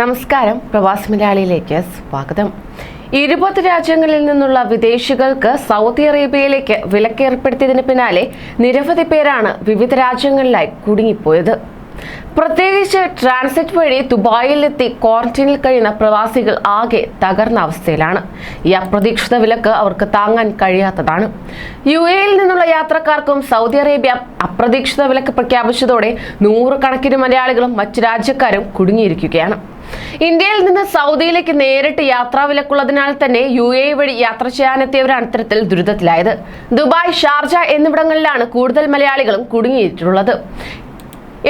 നമസ്കാരം. പ്രവാസി മലയാളിയിലേക്ക് സ്വാഗതം. ഇരുപത് രാജ്യങ്ങളിൽ നിന്നുള്ള വിദേശികൾക്ക് സൗദി അറേബ്യയിലേക്ക് വിലക്കേർപ്പെടുത്തിയതിന് പിന്നാലെ നിരവധി പേരാണ് വിവിധ രാജ്യങ്ങളിലായി കുടുങ്ങിപ്പോയത്. പ്രത്യേകിച്ച് ട്രാൻസിറ്റ് വഴി ദുബായിലെത്തി ക്വാറന്റൈനിൽ കഴിയുന്ന പ്രവാസികൾ ആകെ തകർന്ന അവസ്ഥയിലാണ്. ഈ അപ്രതീക്ഷിത വിലക്ക് അവർക്ക് താങ്ങാൻ കഴിയാത്തതാണ്. യു എയിൽ നിന്നുള്ള യാത്രക്കാർക്കും സൗദി അറേബ്യ അപ്രതീക്ഷിത വിലക്ക് പ്രഖ്യാപിച്ചതോടെ നൂറുകണക്കിന് മലയാളികളും മറ്റു രാജ്യക്കാരും കുടുങ്ങിയിരിക്കുകയാണ്. ഇന്ത്യയിൽ നിന്ന് സൗദിയിലേക്ക് നേരിട്ട് യാത്രാ വിലക്കുള്ളതിനാൽ തന്നെ യു എ വഴി യാത്ര ചെയ്യാനെത്തിയവരാണ് ഇത്തരത്തിൽ ദുരിതത്തിലായത്. ദുബായ് ഷാർജ എന്നിവിടങ്ങളിലാണ് കൂടുതൽ മലയാളികളും കുടുങ്ങിയിട്ടുള്ളത്.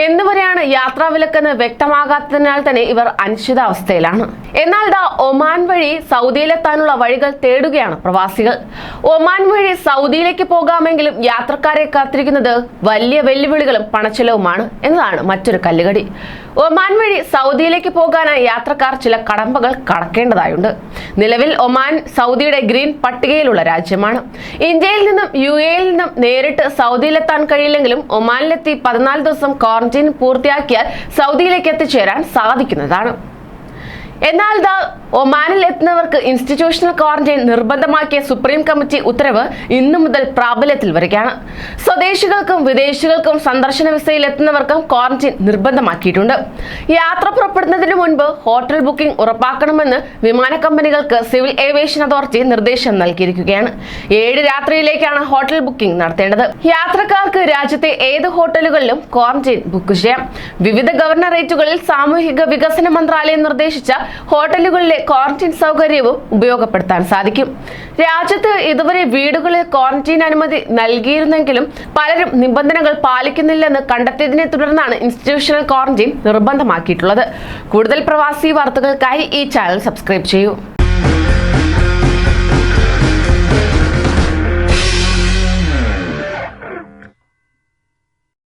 എന്നുവരെയാണ് യാത്രാ വിലക്കെന്ന് വ്യക്തമാകാത്തതിനാൽ തന്നെ ഇവർ അനിശ്ചിതാവസ്ഥയിലാണ്. എന്നാൽ ദാ ഒമാൻ വഴി സൗദിയിലെത്താനുള്ള വഴികൾ തേടുകയാണ് പ്രവാസികൾ. ഒമാൻ വഴി സൗദിയിലേക്ക് പോകാമെങ്കിലും യാത്രക്കാരെ കാത്തിരിക്കുന്നത് വലിയ വെല്ലുവിളികളും പണച്ചെലവുമാണ് എന്നതാണ് മറ്റൊരു കല്ലുകടി. ഒമാൻ വഴി സൗദിയിലേക്ക് പോകാനായി യാത്രക്കാർ ചില കടമ്പകൾ കടക്കേണ്ടതായുണ്ട്. നിലവിൽ ഒമാൻ സൗദിയുടെ ഗ്രീൻ പട്ടികയിലുള്ള രാജ്യമാണ്. ഇന്ത്യയിൽ നിന്നും യു എയിൽ നിന്നും നേരിട്ട് സൗദിയിലെത്താൻ കഴിയില്ലെങ്കിലും ഒമാനിലെത്തി പതിനാല് ദിവസം ക്വാറന്റൈൻ പൂർത്തിയാക്കിയാൽ സൗദിയിലേക്ക് എത്തിച്ചേരാൻ സാധിക്കുന്നതാണ് എന്നാൽ ദ ഒമാനിൽ എത്തുന്നവർക്ക് ഇൻസ്റ്റിറ്റ്യൂഷണൽ ക്വാറന്റൈൻ നിർബന്ധമാക്കിയ സുപ്രീം കമ്മിറ്റി ഉത്തരവ് ഇന്നു മുതൽ പ്രാബല്യത്തിൽ വരികയാണ്. സ്വദേശികൾക്കും വിദേശികൾക്കും സന്ദർശന വിസയിൽ എത്തുന്നവർക്കും ക്വാറന്റൈൻ നിർബന്ധമാക്കിയിട്ടുണ്ട്. യാത്ര പുറപ്പെടുന്നതിന് മുൻപ് ഹോട്ടൽ ബുക്കിംഗ് ഉറപ്പാക്കണമെന്ന് വിമാന കമ്പനികൾക്ക് സിവിൽ ഏവിയേഷൻ അതോറിറ്റി നിർദ്ദേശം നൽകിയിരിക്കുകയാണ്. ഏഴ് രാത്രിയിലേക്കാണ് ഹോട്ടൽ ബുക്കിംഗ് നടത്തേണ്ടത്. യാത്രക്കാർക്ക് രാജ്യത്തെ ഏത് ഹോട്ടലുകളിലും ക്വാറന്റൈൻ ബുക്ക് ചെയ്യാം. വിവിധ ഗവർണറേറ്റുകളിൽ സാമൂഹിക വികസന മന്ത്രാലയം നിർദ്ദേശിച്ച ഹോട്ടലുകളിലെ ക്വാറന്റൈൻ സൗകര്യവും ഉപയോഗപ്പെടുത്താൻ സാധിക്കും. രാജ്യത്ത് ഇതുവരെ വീടുകളിൽ ക്വാറന്റൈൻ അനുമതി നൽകിയിരുന്നെങ്കിലും പലരും നിബന്ധനകൾ പാലിക്കുന്നില്ലെന്ന് കണ്ടെത്തിയതിനെ തുടർന്നാണ് ഇൻസ്റ്റിറ്റ്യൂഷണൽ ക്വാറന്റൈൻ നിർബന്ധമാക്കിയിട്ടുള്ളത്. കൂടുതൽ പ്രവാസി വാർത്തകൾക്കായി ഈ ചാനൽ സബ്സ്ക്രൈബ് ചെയ്യൂ.